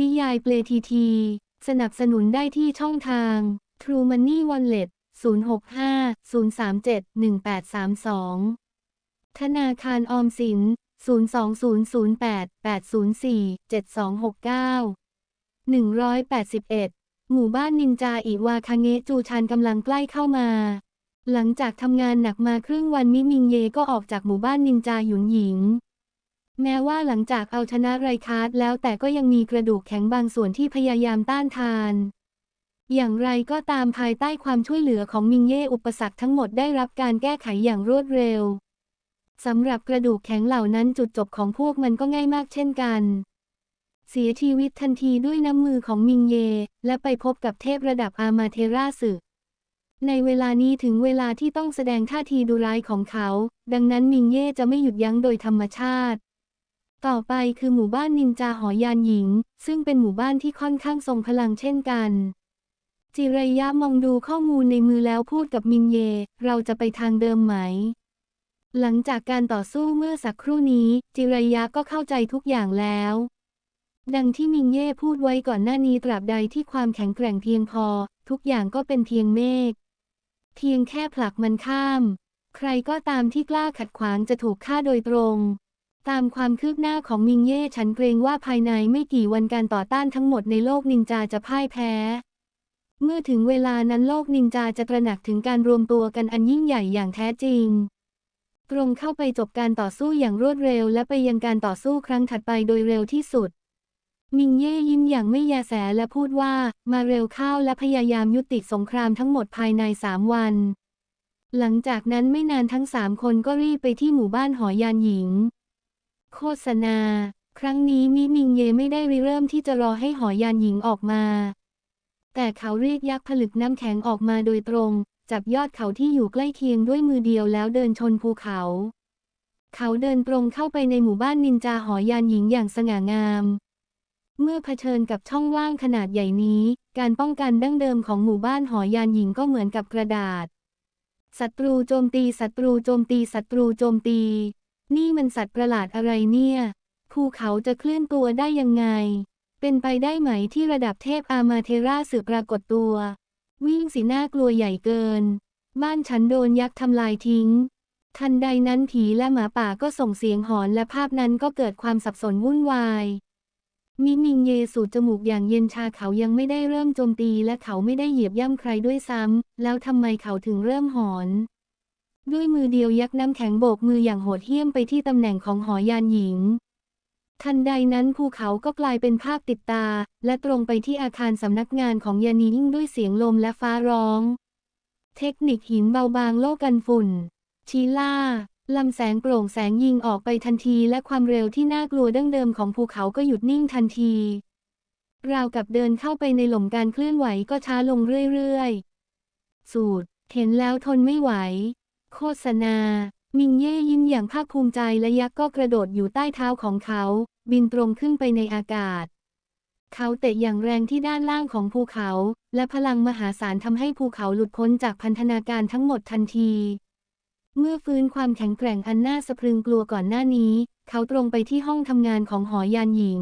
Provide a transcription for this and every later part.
นิยายเปลทีที สนับสนุนได้ที่ช่องทาง True Money Wallet 065 037 1832 ธนาคารออมสิน 02008 804 7269 181 หมู่บ้านนินจาอิวาคาเงะจูชันกำลังใกล้เข้ามา หลังจากทำงานหนักมาครึ่งวันมิมิงเยก็ออกจากหมู่บ้านนินจาหยุนหญิง แม้ว่าหลังจากเอาชนะไรคาร์ดแล้วแต่ก็ยังมีกระดูกแข็งบางส่วนที่พยายามต้านทาน อย่างไรก็ตามภายใต้ความช่วยเหลือของมิงเย่อุปสรรคทั้งหมดได้รับการแก้ไขอย่างรวดเร็วสำหรับกระดูกแข็งเหล่านั้นจุดจบของพวกมันก็ง่ายมากเช่นกัน เสียชีวิตทันทีด้วยน้ำมือของมิงเย และไปพบกับเทพระดับอามาเทราสึในเวลานี้ถึงเวลาที่ต้องแสดงท่าทีดุร้ายของเขา ดังนั้นมิงเย่จะไม่หยุดยั้งโดยธรรมชาติ ต่อไปคือหมู่บ้านนินจาหอยานหญิง ซึ่งเป็นหมู่บ้านที่ค่อนข้างทรงพลังเช่นกัน จิรยะมองดูข้อมูลในมือแล้วพูดกับมิงเย เราจะไปทางเดิมไหม หลังจากการต่อสู้เมื่อสักครู่นี้ จิรยะก็เข้าใจทุกอย่างแล้ว ดังที่มิงเย่พูดไว้ก่อนหน้านี้ตราบใดที่ความแข็งแกร่งเพียงพอ ทุกอย่างก็เป็นเพียงเมฆเพียงแค่ผลักมันข้าม ใครก็ตามที่กล้าขัดขวางจะถูกฆ่าโดยตรง ตามความคืบหน้าของมิงเย่ฉันเกรงว่าภายในไม่กี่วันการต่อต้านทั้งหมดในโลกนินจาจะพ่ายแพ้ เมื่อถึงเวลานั้นโลกนินจาจะตระหนักถึงการรวมตัวกันอันยิ่งใหญ่อย่างแท้จริง ตรงเข้าไปจบการต่อสู้อย่างรวดเร็ว และไปยังการต่อสู้ครั้งถัดไปโดยเร็วที่สุด มิงเย่ยิ้มอย่างไม่แยแสและพูดว่า มาเร็วเข้าและพยายามยุติสงครามทั้งหมดภายในสามวัน หลังจากนั้นไม่นานทั้งสามคนก็รีบไปที่หมู่บ้านหอยานหญิง โฆษณา ครั้งนี้มิมิงเย่ไม่ได้ริเริ่มที่จะรอให้หอยานหญิงออกมา แต่เขาเรียกยักษ์ผลึกน้ำแข็งออกมาโดยตรง จับยอดเขาที่อยู่ใกล้เคียงด้วยมือเดียวแล้วเดินชนภูเขา เขาเดินตรงเข้าไปในหมู่บ้านนินจาหอยานหญิงอย่างสง่างาม เมื่อเผชิญกับช่องว่างขนาดใหญ่นี้ การป้องกันดั้งเดิมของหมู่บ้านหอยานหญิงก็เหมือนกับกระดาษศัตรูโจมตีศัตรูโจมตีศัตรูโจมตี นี่มันสัตว์ประหลาดอะไรเนี่ย ภูเขาจะเคลื่อนตัวได้ยังไง เป็นไปได้ไหมที่ระดับเทพอามาเทราสึกปรากฏตัว วิ่งสีหน้ากลัวใหญ่เกิน บ้านฉันโดนยักษ์ทำลายทิ้ง ทันใดนั้นผีและหมาป่าก็ส่งเสียงหอนและภาพนั้นก็เกิดความสับสนวุ่นวายมิมิงเยสูดจมูกอย่างเย็นชาเขายังไม่ได้เริ่มโจมตีและเขาไม่ได้เหยียบย่ำใครด้วยซ้ำ แล้วทำไมเขาถึงเริ่มหอน ด้วยมือเดียวยักน้ำแข็งโบกมืออย่างโหดเหี้ยมไปที่ตำแหน่งของหอยานหญิง ทันใดนั้นภูเขาก็กลายเป็นภาพติดตา และตรงไปที่อาคารสำนักงานของยานียิ่งด้วยเสียงลมและฟ้าร้อง เทคนิคหินเบาบางโลกกันฝุ่น ชีล่าลำแสงโปร่งแสงยิงออกไปทันทีและความเร็วที่น่ากลัวดั้งเดิมของภูเขาก็หยุดนิ่งทันทีราวกับเดินเข้าไปในหล่มการเคลื่อนไหวก็ช้าลงเรื่อยๆ สูตรเห็นแล้วทนไม่ไหว โฆษณา มิงเย่ยิ้มอย่างภาคภูมิใจและยักษ์ก็กระโดดอยู่ใต้เท้าของเขา บินตรงขึ้นไปในอากาศ เขาเตะอย่างแรงที่ด้านล่างของภูเขา และพลังมหาศาลทำให้ภูเขาหลุดพ้นจากพันธนาการทั้งหมดทันที เมื่อฟื้นความแข็งแกร่งอันน่าสะพรึงกลัวก่อนหน้านี้ เขาตรงไปที่ห้องทำงานของหอยานหญิง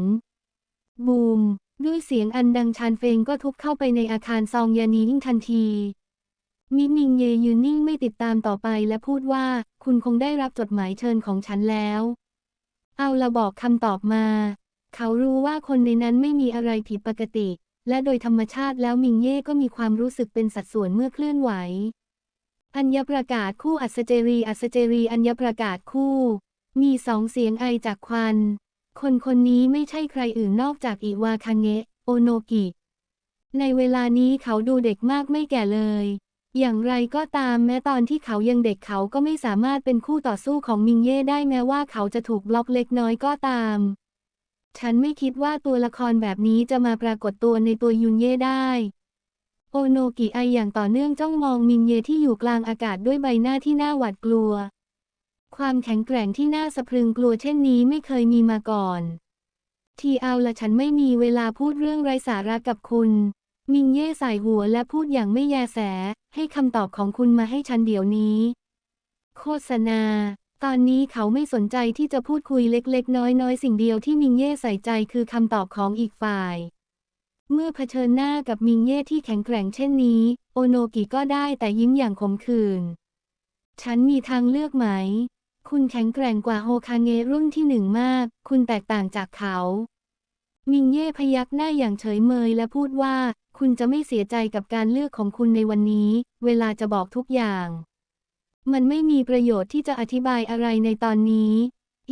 บูม ด้วยเสียงอันดังชานเฟงก็ทุบเข้าไปในอาคารซองยานียิ่งทันที มิมิงเยยืนนิ่งไม่ติดตามต่อไปและพูดว่า คุณคงได้รับจดหมายเชิญของฉันแล้ว เอาละบอกคำตอบมา เขารู้ว่าคนในนั้นไม่มีอะไรผิดปกติ และโดยธรรมชาติแล้วมิงเย่ก็มีความรู้สึกเป็นสัดส่วนเมื่อเคลื่อนไหว อัญญประกาศคู่อัศเจรี อัศเจรี อัญญประกาศคู่ มีสองเสียงไอจากควัน คนคนนี้ไม่ใช่ใครอื่นนอกจากอิวาคังเงะ โอโนกิ ในเวลานี้เขาดูเด็กมากไม่แก่เลย อย่างไรก็ตามแม้ตอนที่เขายังเด็กเขาก็ไม่สามารถเป็นคู่ต่อสู้ของมิงเย่ได้แม้ว่าเขาจะถูกบล็อกเล็กน้อยก็ตาม ฉันไม่คิดว่าตัวละครแบบนี้จะมาปรากฏตัวในตัวยุนเย่ได้โอโนกิไออย่างต่อเนื่องจ้องมองมิงเย่ที่อยู่กลางอากาศด้วยใบหน้าที่น่าหวาดกลัว ความแข็งแกร่งที่น่าสะพรึงกลัวเช่นนี้ไม่เคยมีมาก่อน ทีเอาละฉันไม่มีเวลาพูดเรื่องไร้สาระกับคุณ มิงเย่ใส่หัวและพูดอย่างไม่แยแส ให้คำตอบของคุณมาให้ฉันเดี๋ยวนี้ โฆษณา ตอนนี้เขาไม่สนใจที่จะพูดคุยเล็กๆ น้อยๆ สิ่งเดียวที่มิงเย่ใส่ใจคือคำตอบของอีกฝ่าย เมื่อเผชิญหน้ากับมิงเย่ที่แข็งแกร่งเช่นนี้ โอโนกิก็ได้แต่ยิ้มอย่างขมขื่นฉันมีทางเลือกไหม คุณแข็งแกร่งกว่าโฮคาเงะรุ่นที่หนึ่งมาก คุณแตกต่างจากเขา มิงเย่พยักหน้าอย่างเฉยเมยและพูดว่า คุณจะไม่เสียใจกับการเลือกของคุณในวันนี้ เวลาจะบอกทุกอย่าง มันไม่มีประโยชน์ที่จะอธิบายอะไรในตอนนี้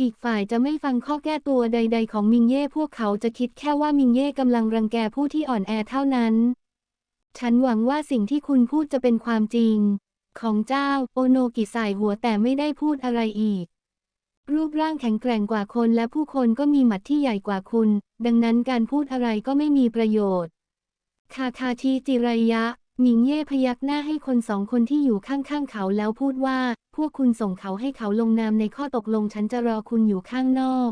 อีกฝ่ายจะไม่ฟังข้อแก้ตัวใด ๆ ของมิงเย่พวกเขาจะคิดแค่ว่ามิงเย่กำลังรังแกผู้ที่อ่อนแอเท่านั้น ฉันหวังว่าสิ่งที่คุณพูดจะเป็นความจริง ของเจ้าโอโนกิสายหัวแต่ไม่ได้พูดอะไรอีก รูปร่างแข็งแกร่งกว่าคนและผู้คนก็มีหมัดที่ใหญ่กว่าคุณ ดังนั้นการพูดอะไรก็ไม่มีประโยชน์ คาคาชิจิรยะ หมิงเย่พยักหน้าให้คนสองคนที่อยู่ข้างๆเขาแล้วพูดว่า พวกคุณส่งเขาให้เขาลงนามในข้อตกลงฉันจะรอคุณอยู่ข้างนอก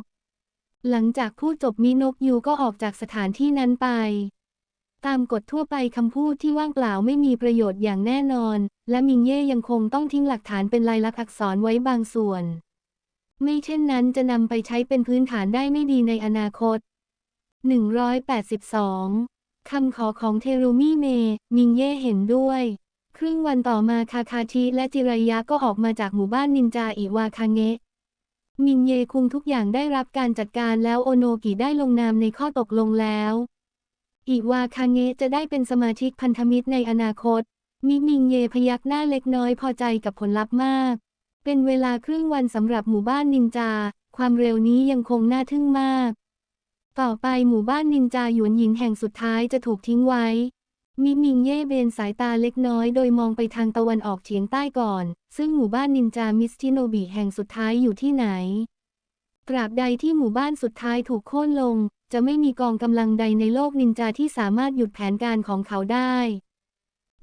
หลังจากพูดจบมินกยูก็ออกจากสถานที่นั้นไป ตามกฎทั่วไปคำพูดที่ว่างเปล่าไม่มีประโยชน์อย่างแน่นอน และมิงเย่ยังคงต้องทิ้งหลักฐานเป็นลายลักษณ์อักษรไว้บางส่วน ไม่เช่นนั้นจะนำไปใช้เป็นพื้นฐานได้ไม่ดีในอนาคต 182 คำขอของเทรุมิเม มิงเย่เห็นด้วย ครึ่งวันต่อมาคาคาชิและจิรายะก็ออกมาจากหมู่บ้านนินจาอิวาคาเงะ มิงเย่คุมทุกอย่างได้รับการจัดการแล้วโอโนกิได้ลงนามในข้อตกลงแล้วอิวาคาเงะจะได้เป็นสมาชิกพันธมิตรในอนาคต มิมิงเย่พยักหน้าเล็กน้อยพอใจกับผลลัพธ์มาก เป็นเวลาครึ่งวันสำหรับหมู่บ้านนินจา ความเร็วนี้ยังคงน่าทึ่งมาก ต่อไปหมู่บ้านนินจาหยวนหยินแห่งสุดท้ายจะถูกทิ้งไว้ มิมิงเย่เบนสายตาเล็กน้อยโดยมองไปทางตะวันออกเฉียงใต้ก่อน ซึ่งหมู่บ้านนินจามิสทิโนบิแห่งสุดท้ายอยู่ที่ไหน ตราบใดที่หมู่บ้านสุดท้ายถูกโค่นลง จะไม่มีกองกำลังใดในโลกนินจาที่สามารถหยุดแผนการของเขาได้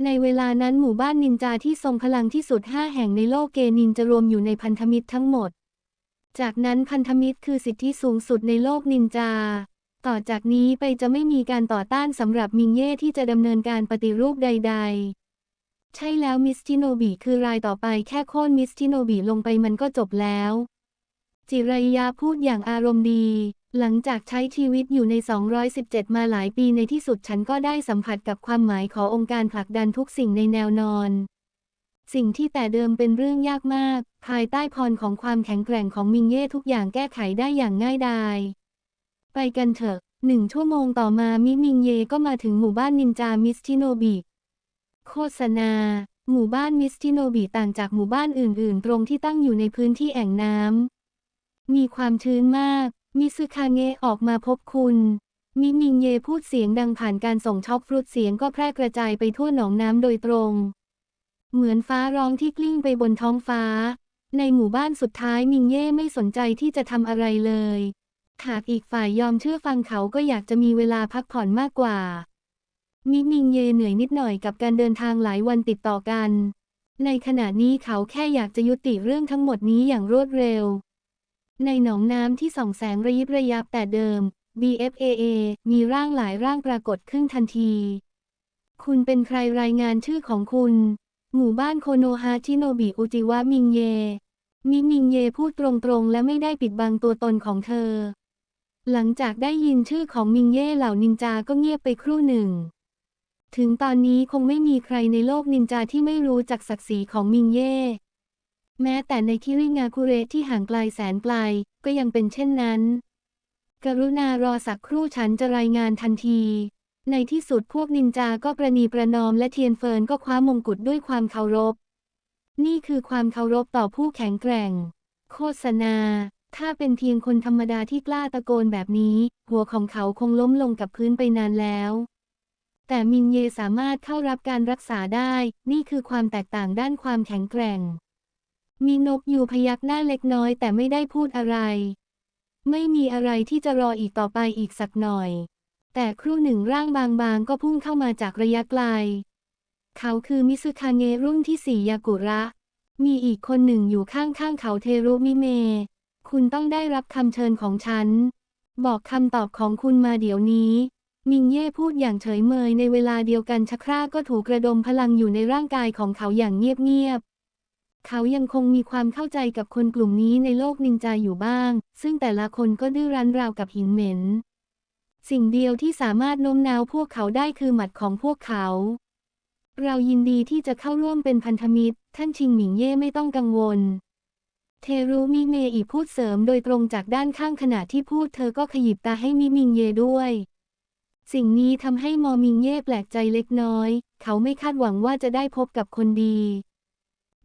ในเวลานั้นหมู่บ้านนินจาที่ทรงพลังที่สุดห้าแห่งในโลกเกนินจะรวมอยู่ในพันธมิตรทั้งหมด จากนั้นพันธมิตรคือสิทธิสูงสุดในโลกนินจา ต่อจากนี้ไปจะไม่มีการต่อต้านสำหรับมิงเย่ที่จะดำเนินการปฏิรูปใด ๆ ใช่แล้วมิสทิโนบิคือรายต่อไปแค่โค่นมิสทิโนบิลงไปมันก็จบแล้ว จิรายาพูดอย่างอารมณ์ดี หลังจากใช้ชีวิตอยู่ใน 217 มาหลายปีในที่สุดฉันก็ได้สัมผัสกับความหมายขององค์การผลักดันทุกสิ่งในแนวนอน สิ่งที่แต่เดิมเป็นเรื่องยากมาก ภายใต้พรของความแข็งแกร่งของมิงเย่ทุกอย่างแก้ไขได้อย่างง่ายดาย ไปกันเถอะหนึ่งชั่วโมงต่อมามิมิงเยก็มาถึงหมู่บ้านนินจามิสทิโนบิโฆษณา หมู่บ้านมิสทิโนบิต่างจากหมู่บ้านอื่น ๆ ตรงที่ตั้งอยู่ในพื้นที่แอ่งน้ำมีความชื้นมาก มิซึคาเงะออกมาพบคุณ มิมิงเยพูดเสียงดังผ่านการส่งช็อกฟรุตเสียงก็แพร่กระจายไปทั่วหนองน้ำโดยตรง เหมือนฟ้าร้องที่กลิ้งไปบนท้องฟ้า ในหมู่บ้านสุดท้ายมิงเย่ไม่สนใจที่จะทำอะไรเลยหากอีกฝ่ายยอมเชื่อฟังเขาก็อยากจะมีเวลาพักผ่อนมากกว่า มิมิงเยเหนื่อยนิดหน่อยกับการเดินทางหลายวันติดต่อกัน ในขณะนี้เขาแค่อยากจะยุติเรื่องทั้งหมดนี้อย่างรวดเร็ว ในหนองน้ำที่ส่องแสงระยิบระยับแต่เดิม BFAA มีร่างหลายร่างปรากฏขึ้นทันที คุณเป็นใครรายงานชื่อของคุณ หมู่บ้านโคโนฮาชิโนบิอุจิวะมิงเย มิมิงเยพูดตรงๆ และไม่ได้ปิดบังตัวตนของเธอ หลังจากได้ยินชื่อของมิงเย่เหล่านินจาก็เงียบไปครู่หนึ่ง ถึงตอนนี้คงไม่มีใครในโลกนินจาที่ไม่รู้จักศักดิ์ศรีของมิงเย่ แม้แต่ในคิริงาคุเรที่ห่างไกลแสนไกลก็ยังเป็นเช่นนั้น กรุณารอสักครู่ฉันจะรายงานทันที ในที่สุดพวกนินจาก็ประนีประนอมและเทียนเฟินก็คว้ามงกุฎด้วยความเคารพ นี่คือความเคารพต่อผู้แข็งแกร่ง โฆษณา ถ้าเป็นเพียงคนธรรมดาที่กล้าตะโกนแบบนี้ หัวของเขาคงล้มลงกับพื้นไปนานแล้วแต่มินเยสามารถเข้ารับการรักษาได้ นี่คือความแตกต่างด้านความแข็งแกร่ง มีนกอยู่พยักหน้าเล็กน้อยแต่ไม่ได้พูดอะไร ไม่มีอะไรที่จะรออีกต่อไปอีกสักหน่อย แต่ครู่หนึ่งร่างบางๆ ก็พุ่งเข้ามาจากระยะไกล เขาคือมิซึคาเงะรุ่นที่สี่ยากุระ มีอีกคนหนึ่งอยู่ข้างๆเขาเทรุมิเม คุณต้องได้รับคำเชิญของฉัน บอกคำตอบของคุณมาเดี๋ยวนี้ มิงเย่พูดอย่างเฉยเมยในเวลาเดียวกันชักคร่าก็ถูกระดมพลังอยู่ในร่างกายของเขาอย่างเงียบ เขายังคงมีความเข้าใจกับคนกลุ่มนี้ในโลกนินจาอยู่บ้าง ซึ่งแต่ละคนก็ดื้อรั้นราวกับหินเหม็น สิ่งเดียวที่สามารถโน้มน้าวพวกเขาได้คือหมัดของพวกเขา เรายินดีที่จะเข้าร่วมเป็นพันธมิตร ท่านชิงหมิงเย่ไม่ต้องกังวล เทรุมิเมอีพูดเสริมโดยตรงจากด้านข้างขณะที่พูดเธอก็ขยิบตาให้มิมิงเย่ด้วยสิ่งนี้ทำให้มอมิงเย่แปลกใจเล็กน้อย เขาไม่คาดหวังว่าจะได้พบกับคนดี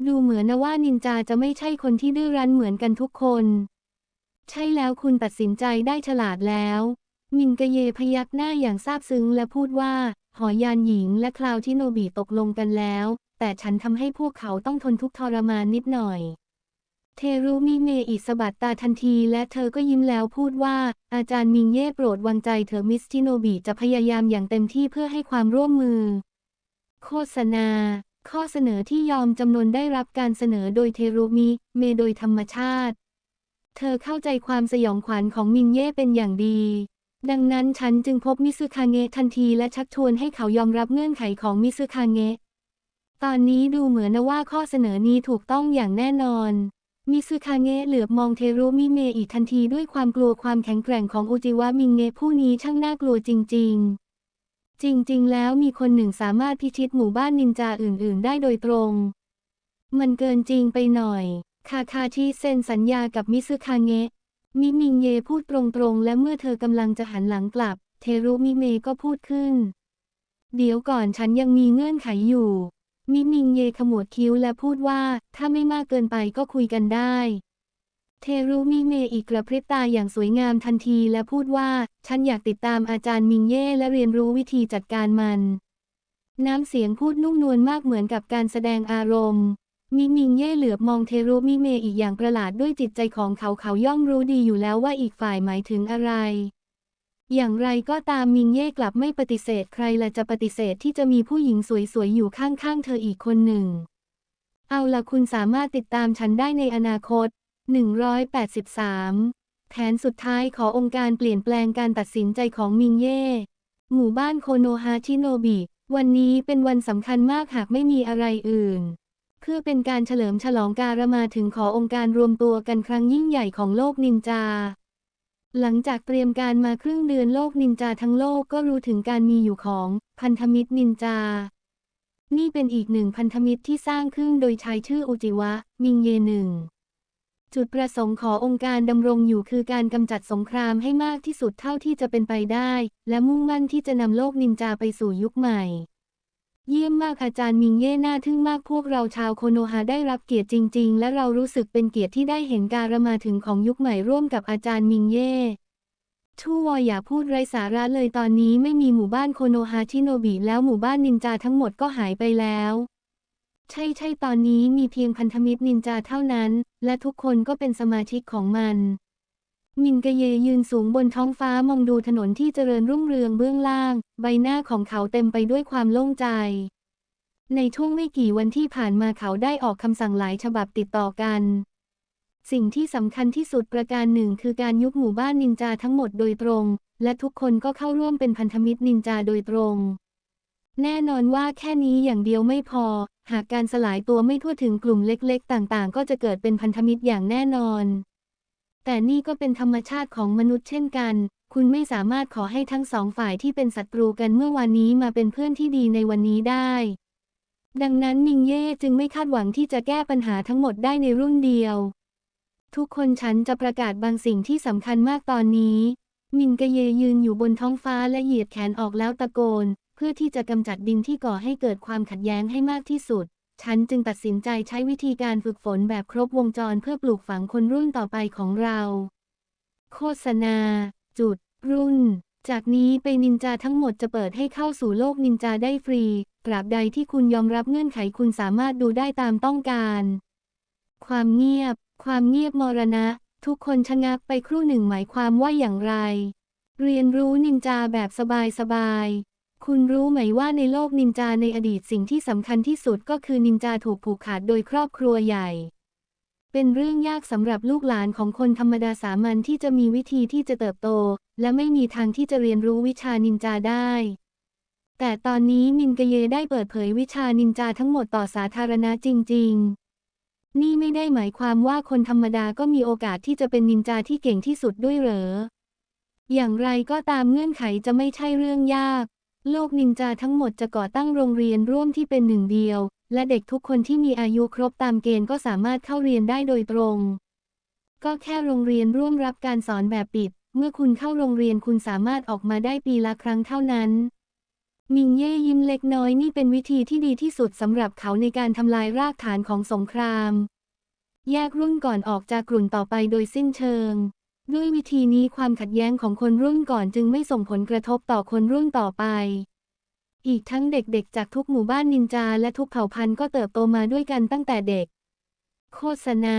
ดูเหมือนนะว่านินจาจะไม่ใช่คนที่ดื้อรั้นเหมือนกันทุกคน ใช่แล้วคุณตัดสินใจได้ฉลาดแล้ว มินกเยพยักหน้าอย่างซาบซึ้งและพูดว่า หอยานหญิงและคลาวที่โนบิตกลงกันแล้ว แต่ฉันทำให้พวกเขาต้องทนทุกทรมานนิดหน่อย เทรุมิเมอิสบัดตาทันที และเธอก็ยิ้มแล้วพูดว่า อาจารย์มิงเย่โปรดวางใจเถอมิสทิโนบิจะพยายามอย่างเต็มที่เพื่อให้ความร่วมมือ โฆษณา ข้อเสนอที่ยอมจำนวนได้รับการเสนอโดยเทรุมิเมโดยธรรมชาติ เธอเข้าใจความสยองขวัญของมินเย่เป็นอย่างดี ดังนั้นฉันจึงพบมิซึคาเงะทันทีและชักชวนให้เขายอมรับเงื่อนไขของมิซึคาเงะ ตอนนี้ดูเหมือนนะว่าข้อเสนอนี้ถูกต้องอย่างแน่นอน มิซึคาเงะเหลือบมองเทรุมิเมอีกทันทีด้วยความกลัวความแข็งแกร่งของอุจิวะมิงเงะผู้นี้ช่างน่ากลัวจริง ๆ จริงๆ แล้วมีคนหนึ่งสามารถพิชิตหมู่บ้านนินจาอื่น ๆ ได้โดยตรง มันเกินจริงไปหน่อย คาคาชิเซ็นสัญญากับมิซึคาเงะ มิมิงเยพูดตรงๆ และเมื่อเธอกำลังจะหันหลังกลับ เทรุมิเมก็พูดขึ้น เดี๋ยวก่อนฉันยังมีเงื่อนไขอยู่ มิมิงเยขมวดคิ้วและพูดว่า ถ้าไม่มากเกินไปก็คุยกันได้ เทรุมิเมอีกกระพริบตาอย่างสวยงามทันทีและพูดว่า ฉันอยากติดตามอาจารย์มิงเย่และเรียนรู้วิธีจัดการมัน น้ำเสียงพูดนุ่มนวลมากเหมือนกับการแสดงอารมณ์ มิมิงเย่เหลือบมองเทรุมิเมอีกอย่างประหลาดด้วยจิตใจของเขาเขาย่อมรู้ดีอยู่แล้วว่าอีกฝ่ายหมายถึงอะไร อย่างไรก็ตามมิงเย่กลับไม่ปฏิเสธใครละจะปฏิเสธที่จะมีผู้หญิงสวยๆอยู่ข้างๆเธออีกคนหนึ่งเอาละคุณสามารถติดตามฉันได้ในอนาคต 183 แผนสุดท้ายขอองค์การเปลี่ยนแปลงการตัดสินใจของมิงเย่ หมู่บ้านโคโนฮาชิโนบิ วันนี้เป็นวันสำคัญมากหากไม่มีอะไรอื่น เพื่อเป็นการเฉลิมฉลองการมาถึงขอองค์การรวมตัวกันครั้งยิ่งใหญ่ของโลกนินจา หลังจากเตรียมการมาครึ่งเดือนโลกนินจาทั้งโลกก็รู้ถึงการมีอยู่ของพันธมิตรนินจา นี่เป็นอีกหนึ่งพันธมิตรที่สร้างขึ้นโดยใชายชื่ออุจิวะ มิงเยหนึ่ง จุดประสงค์ขององค์การดำรงอยู่คือการกำจัดสงครามให้มากที่สุดเท่าที่จะเป็นไปได้ และมุ่งมั่นที่จะนำโลกนินจาไปสู่ยุคใหม่ เยี่ยมมากอาจารย์มิงเย่น่าทึ่งมากพวกเราชาวโคโนฮาได้รับเกียรติจริง ๆ และเรารู้สึกเป็นเกียรติที่ได้เห็นการมาถึงของยุคใหม่ร่วมกับอาจารย์มิงเย่ชั่วอย่าพูดไร้สาระเลยตอนนี้ไม่มีหมู่บ้านโคโนฮาชิโนบิแล้วหมู่บ้านนินจาทั้งหมดก็หายไปแล้ว ใช่ใช่ตอนนี้มีเพียงพันธมิตรนินจาเท่านั้น และทุกคนก็เป็นสมาชิกของมัน มินกเยยืนสูงบนท้องฟ้ามองดูถนนที่เจริญรุ่งเรืองเบื้องล่าง ใบหน้าของเขาเต็มไปด้วยความโล่งใจ ในช่วงไม่กี่วันที่ผ่านมาเขาได้ออกคำสั่งหลายฉบับติดต่อกัน สิ่งที่สำคัญที่สุดประการหนึ่งคือการยุบหมู่บ้านนินจาทั้งหมดโดยตรง และทุกคนก็เข้าร่วมเป็นพันธมิตรนินจาโดยตรง แน่นอนว่าแค่นี้อย่างเดียวไม่พอ หากการสลายตัวไม่ทั่วถึงกลุ่มเล็กๆ ต่างๆ ก็จะเกิดเป็นพันธมิตรอย่างแน่นอน แต่นี่ก็เป็นธรรมชาติของมนุษย์เช่นกัน คุณไม่สามารถขอให้ทั้งสองฝ่ายที่เป็นศัตรูกันเมื่อวานนี้มาเป็นเพื่อนที่ดีในวันนี้ได้ ดังนั้นมิงเย่จึงไม่คาดหวังที่จะแก้ปัญหาทั้งหมดได้ในรุ่นเดียว ทุกคนฉันจะประกาศบางสิ่งที่สำคัญมากตอนนี้ มินกเยยืนอยู่บนท้องฟ้าและเหยียดแขนออกแล้วตะโกน เพื่อที่จะกำจัดดินที่ก่อให้เกิดความขัดแย้งให้มากที่สุด ฉันจึงตัดสินใจใช้วิธีการฝึกฝนแบบครบวงจรเพื่อปลูกฝังคนรุ่นต่อไปของเรา โฆษณา จุด รุ่น จากนี้ไปนินจาทั้งหมดจะเปิดให้เข้าสู่โลกนินจาได้ฟรี ตราบใดที่คุณยอมรับเงื่อนไขคุณสามารถดูได้ตามต้องการ ความเงียบ ความเงียบมรณะ ทุกคนชะงักไปครู่หนึ่งหมายความว่าอย่างไร เรียนรู้นินจาแบบสบายๆ คุณรู้ไหมว่าในโลกนินจาในอดีตสิ่งที่สำคัญที่สุดก็คือนินจาถูกผูกขาดโดยครอบครัวใหญ่ เป็นเรื่องยากสำหรับลูกหลานของคนธรรมดาสามัญที่จะมีวิธีที่จะเติบโต และไม่มีทางที่จะเรียนรู้วิชานินจาได้ แต่ตอนนี้มินกเยได้เปิดเผยวิชานินจาทั้งหมดต่อสาธารณะจริง ๆนี่ไม่ได้หมายความว่าคนธรรมดาก็มีโอกาสที่จะเป็นนินจาที่เก่งที่สุดด้วยเหรอ อย่างไรก็ตามเงื่อนไขจะไม่ใช่เรื่องยาก โลกนินจาทั้งหมดจะก่อตั้งโรงเรียนร่วมที่เป็นหนึ่งเดียว และเด็กทุกคนที่มีอายุครบตามเกณฑ์ก็สามารถเข้าเรียนได้โดยตรง ก็แค่โรงเรียนร่วมรับการสอนแบบปิด เมื่อคุณเข้าโรงเรียนคุณสามารถออกมาได้ปีละครั้งเท่านั้น มิงเย่ยิ้มเล็กน้อยนี่เป็นวิธีที่ดีที่สุดสำหรับเขาในการทำลายรากฐานของสงคราม แยกรุ่นก่อนออกจากกลุ่มต่อไปโดยสิ้นเชิง ด้วยวิธีนี้ความขัดแย้งของคนรุ่นก่อนจึงไม่ส่งผลกระทบต่อคนรุ่นต่อไป อีกทั้งเด็กๆ จากทุกหมู่บ้านนินจาและทุกเผ่าพันธุ์ก็เติบโตมาด้วยกันตั้งแต่เด็ก โฆษณา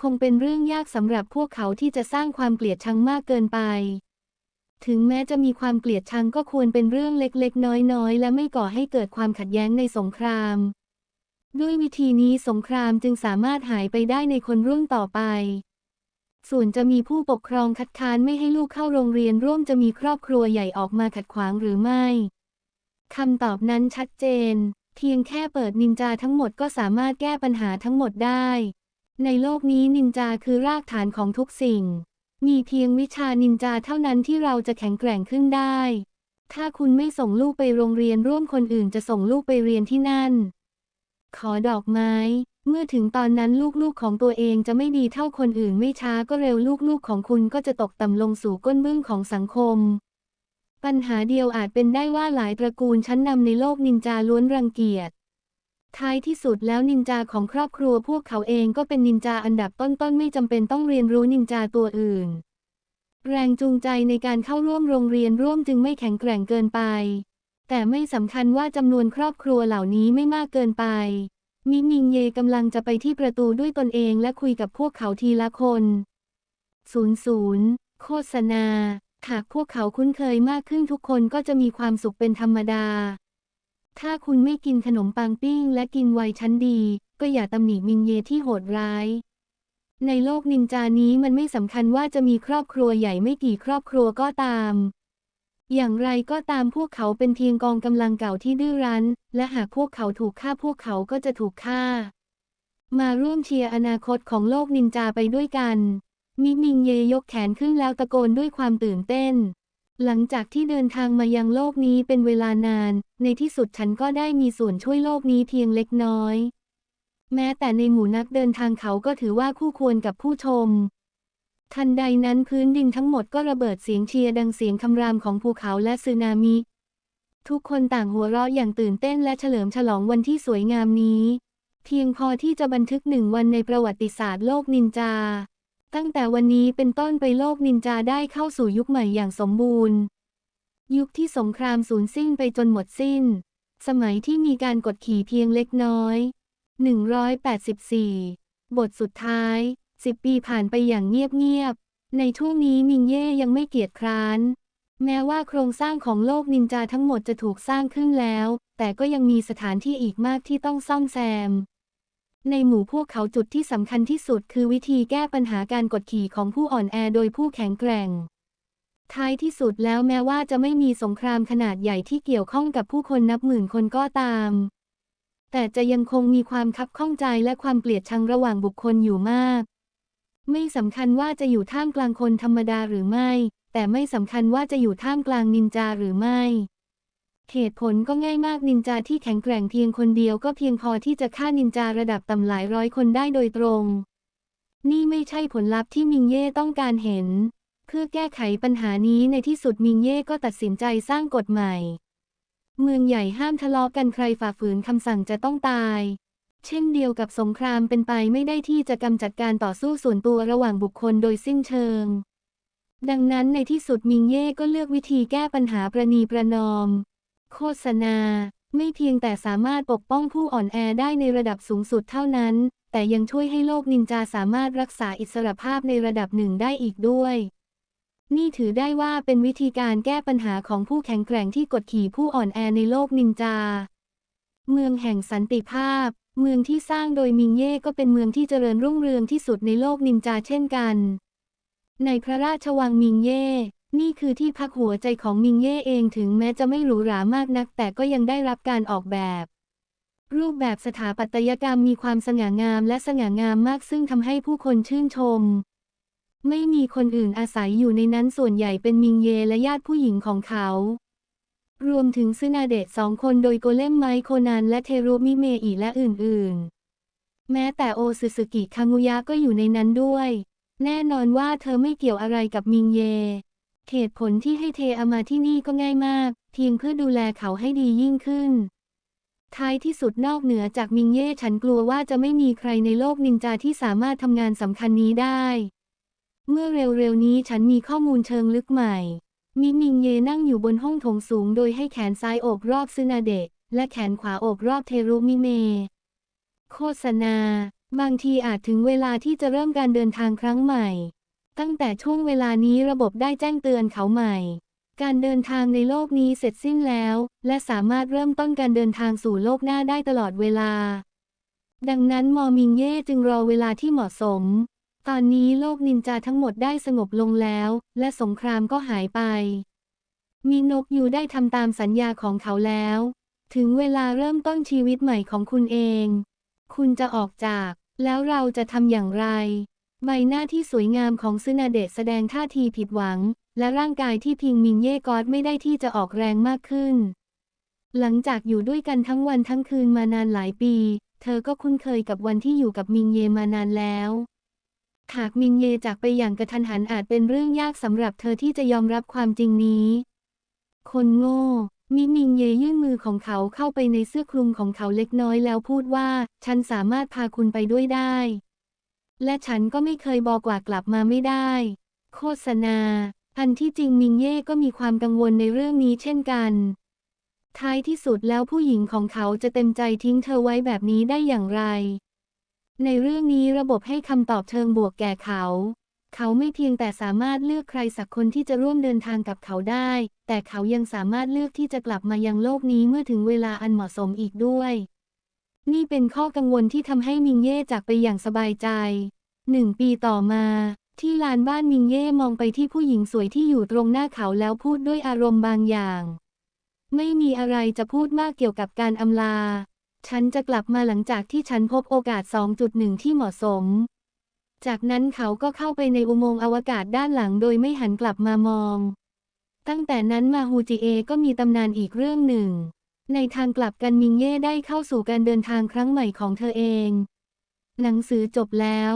คงเป็นเรื่องยากสำหรับพวกเขาที่จะสร้างความเกลียดชังมากเกินไป ถึงแม้จะมีความเกลียดชังก็ควรเป็นเรื่องเล็กๆ น้อยๆ และไม่ก่อให้เกิดความขัดแย้งในสงคราม ด้วยวิธีนี้สงครามจึงสามารถหายไปได้ในคนรุ่นต่อไป ส่วนจะมีผู้ปกครองคัดค้านไม่ให้ลูกเข้าโรงเรียนร่วมจะมีครอบครัวใหญ่ออกมาขัดขวางหรือไม่คำตอบนั้นชัดเจน เพียงแค่เปิดนินจาทั้งหมดก็สามารถแก้ปัญหาทั้งหมดได้ ในโลกนี้นินจาคือรากฐานของทุกสิ่ง มีเพียงวิชานินจาเท่านั้นที่เราจะแข็งแกร่งขึ้นได้ ถ้าคุณไม่ส่งลูกไปโรงเรียนร่วมคนอื่นจะส่งลูกไปเรียนที่นั่น ขอดอกไม้ เมื่อถึงตอนนั้นลูกๆของตัวเองจะไม่ดีเท่าคนอื่นไม่ช้าก็เร็วลูกๆของคุณก็จะตกต่ำลงสู่ก้นบึ้งของสังคม ปัญหาเดียวอาจเป็นได้ว่าหลายตระกูลชั้นนำในโลกนินจาล้วนรังเกียจท้ายที่สุดแล้วนินจาของครอบครัวพวกเขาเองก็เป็นนินจาอันดับต้นๆไม่จำเป็นต้องเรียนรู้นินจาตัวอื่น แรงจูงใจในการเข้าร่วมโรงเรียนร่วมจึงไม่แข็งแกร่งเกินไป แต่ไม่สำคัญว่าจำนวนครอบครัวเหล่านี้ไม่มากเกินไป มิมิงเยกำลังจะไปที่ประตูด้วยตนเองและคุยกับพวกเขาทีละคน 00 โฆษณา หากพวกเขาคุ้นเคยมากขึ้นทุกคนก็จะมีความสุขเป็นธรรมดา ถ้าคุณไม่กินขนมปังปิ้งและกินไวชั้นดี ก็อย่าตำหนิมิงเยที่โหดร้าย ในโลกนินจานี้มันไม่สำคัญว่าจะมีครอบครัวใหญ่ไม่กี่ครอบครัวก็ตาม อย่างไรก็ตามพวกเขาเป็นเพียงกองกำลังเก่าที่ดื้อรั้น และหากพวกเขาถูกฆ่าพวกเขาก็จะถูกฆ่า มาร่วมเชียร์อนาคตของโลกนินจาไปด้วยกัน มิมิงเยยกแขนขึ้นแล้วตะโกนด้วยความตื่นเต้น หลังจากที่เดินทางมายังโลกนี้เป็นเวลานาน ในที่สุดฉันก็ได้มีส่วนช่วยโลกนี้เพียงเล็กน้อย แม้แต่ในหมู่นักเดินทางเขาก็ถือว่าคู่ควรกับผู้ชม ทันใดนั้นพื้นดินทั้งหมดก็ระเบิดเสียงเชียร์ดังเสียงคำรามของภูเขาและสึนามิ ทุกคนต่างหัวเราะอย่างตื่นเต้นและเฉลิมฉลองวันที่สวยงามนี้ เพียงพอที่จะบันทึกหนึ่งวันในประวัติศาสตร์โลกนินจา ตั้งแต่วันนี้เป็นต้นไปโลกนินจาได้เข้าสู่ยุคใหม่อย่างสมบูรณ์ ยุคที่สงครามสูญสิ้นไปจนหมดสิ้น สมัยที่มีการกดขี่เพียงเล็กน้อย 184 บทสุดท้าย 10ปีผ่านไปอย่างเงียบๆ ในช่วงนี้มิงเย่ยังไม่เกียจคร้าน แม้ว่าโครงสร้างของโลกนินจาทั้งหมดจะถูกสร้างขึ้นแล้ว แต่ก็ยังมีสถานที่อีกมากที่ต้องซ่อมแซม ในหมู่พวกเขาจุดที่สำคัญที่สุดคือวิธีแก้ปัญหาการกดขี่ของผู้อ่อนแอโดยผู้แข็งแกร่ง ท้ายที่สุดแล้วแม้ว่าจะไม่มีสงครามขนาดใหญ่ที่เกี่ยวข้องกับผู้คนนับหมื่นคนก็ตามแต่จะยังคงมีความคับข้องใจและความเกลียดชังระหว่างบุคคลอยู่มาก ไม่สำคัญว่าจะอยู่ท่ามกลางคนธรรมดาหรือไม่ แต่ไม่สำคัญว่าจะอยู่ท่ามกลางนินจาหรือไม่เหตุผลก็ง่ายมากนินจาที่แข็งแกร่งเพียงคนเดียวก็เพียงพอที่จะฆ่านินจาระดับต่ำหลายร้อยคนได้โดยตรง นี่ไม่ใช่ผลลัพธ์ที่มิงเย่ต้องการเห็น เพื่อแก้ไขปัญหานี้ในที่สุดมิงเย่ก็ตัดสินใจสร้างกฎใหม่ เมืองใหญ่ห้ามทะเลาะกันใครฝ่าฝืนคำสั่งจะต้องตาย เช่นเดียวกับสงครามเป็นไปไม่ได้ที่จะกำจัดการต่อสู้ส่วนตัวระหว่างบุคคลโดยสิ้นเชิง ดังนั้นในที่สุดมิงเย่ก็เลือกวิธีแก้ปัญหาประนีประนอม โฆษณา ไม่เพียงแต่สามารถปกป้องผู้อ่อนแอได้ในระดับสูงสุดเท่านั้น แต่ยังช่วยให้โลกนินจาสามารถรักษาอิสรภาพในระดับหนึ่งได้อีกด้วยนี่ถือได้ว่าเป็นวิธีการแก้ปัญหาของผู้แข็งแกร่งที่กดขี่ผู้อ่อนแอในโลกนินจา เมืองแห่งสันติภาพ เมืองที่สร้างโดยมิงเย่ก็เป็นเมืองที่เจริญรุ่งเรืองที่สุดในโลกนินจาเช่นกัน ในพระราชวังมิงเย่ นี่คือที่พักหัวใจของมิงเย่เองถึงแม้จะไม่หรูหรามากนัก แต่ก็ยังได้รับการออกแบบ รูปแบบสถาปัตยกรรมมีความสง่างามและสง่างามมากซึ่งทำให้ผู้คนชื่นชม ไม่มีคนอื่นอาศัยอยู่ในนั้นส่วนใหญ่เป็นมิงเย่และญาติผู้หญิงของเขา รวมถึงซึนาเดะสองคนโดยโกเลมไมโคนันและเทโรมิเมอิและอื่นๆ แม้แต่โอซึสึกิคา ngu ยะก็อยู่ในนั้นด้วย แน่นอนว่าเธอไม่เกี่ยวอะไรกับมิงเยเหตุผลที่ให้เทอามาที่นี่ก็ง่ายมาก เพียงเพื่อดูแลเขาให้ดียิ่งขึ้น ท้ายที่สุดนอกเหนือจากมิงเย่ฉันกลัวว่าจะไม่มีใครในโลกนินจาที่สามารถทำงานสำคัญนี้ได้ เมื่อเร็วๆนี้ฉันมีข้อมูลเชิงลึกใหม่ มิมิงเยนั่งอยู่บนห้องโถงสูงโดยให้แขนซ้ายโอบรอบซึนาเดะ และแขนขวาโอบรอบเทรุมิเม โฆษณา บางทีอาจถึงเวลาที่จะเริ่มการเดินทางครั้งใหม่ ตั้งแต่ช่วงเวลานี้ระบบได้แจ้งเตือนเขาใหม่ การเดินทางในโลกนี้เสร็จสิ้นแล้ว และสามารถเริ่มต้นการเดินทางสู่โลกหน้าได้ตลอดเวลา ดังนั้นมอมิงเย่จึงรอเวลาที่เหมาะสม ตอนนี้โลกนินจาทั้งหมดได้สงบลงแล้ว และสงครามก็หายไป มีนกยูได้ทำตามสัญญาของเขาแล้ว ถึงเวลาเริ่มต้นชีวิตใหม่ของคุณเอง คุณจะออกจาก แล้วเราจะทำอย่างไร ใบหน้าที่สวยงามของซึนาเดะแสดงท่าทีผิดหวัง และร่างกายที่พิงมิงเย่กอดไม่ได้ที่จะออกแรงมากขึ้น หลังจากอยู่ด้วยกันทั้งวันทั้งคืนมานานหลายปี เธอก็คุ้นเคยกับวันที่อยู่กับมิงเยมานานแล้ว หากมิงเยจากไปอย่างกระทันหันอาจเป็นเรื่องยากสำหรับเธอที่จะยอมรับความจริงนี้ คนโง่ มิมิงเยยื่นมือของเขาเข้าไปในเสื้อคลุมของเขาเล็กน้อยแล้วพูดว่า ฉันสามารถพาคุณไปด้วยได้ และฉันก็ไม่เคยบอกว่ากลับมาไม่ได้ โฆษณา อันที่จริงมิงเย่ก็มีความกังวลในเรื่องนี้เช่นกัน ท้ายที่สุดแล้วผู้หญิงของเขาจะเต็มใจทิ้งเธอไว้แบบนี้ได้อย่างไร ในเรื่องนี้ระบบให้คำตอบเชิงบวกแก่เขา เขาไม่เพียงแต่สามารถเลือกใครสักคนที่จะร่วมเดินทางกับเขาได้ แต่เขายังสามารถเลือกที่จะกลับมายังโลกนี้เมื่อถึงเวลาอันเหมาะสมอีกด้วย นี่เป็นข้อกังวลที่ทำให้มิงเย่จากไปอย่างสบายใจ หนึ่งปีต่อมา ที่ลานบ้านมิงเย่มองไปที่ผู้หญิงสวยที่อยู่ตรงหน้าเขาแล้วพูดด้วยอารมณ์บางอย่าง ไม่มีอะไรจะพูดมากเกี่ยวกับการอำลา ฉันจะกลับมาหลังจากที่ฉันพบโอกาส 2.1 ที่เหมาะสม จากนั้นเขาก็เข้าไปในอุโมงค์อวกาศด้านหลังโดยไม่หันกลับมามอง ตั้งแต่นั้นมาฮูจิเอก็มีตำนานอีกเรื่องหนึ่ง ในทางกลับกันมิงเย่ได้เข้าสู่การเดินทางครั้งใหม่ของเธอเอง หนังสือจบแล้ว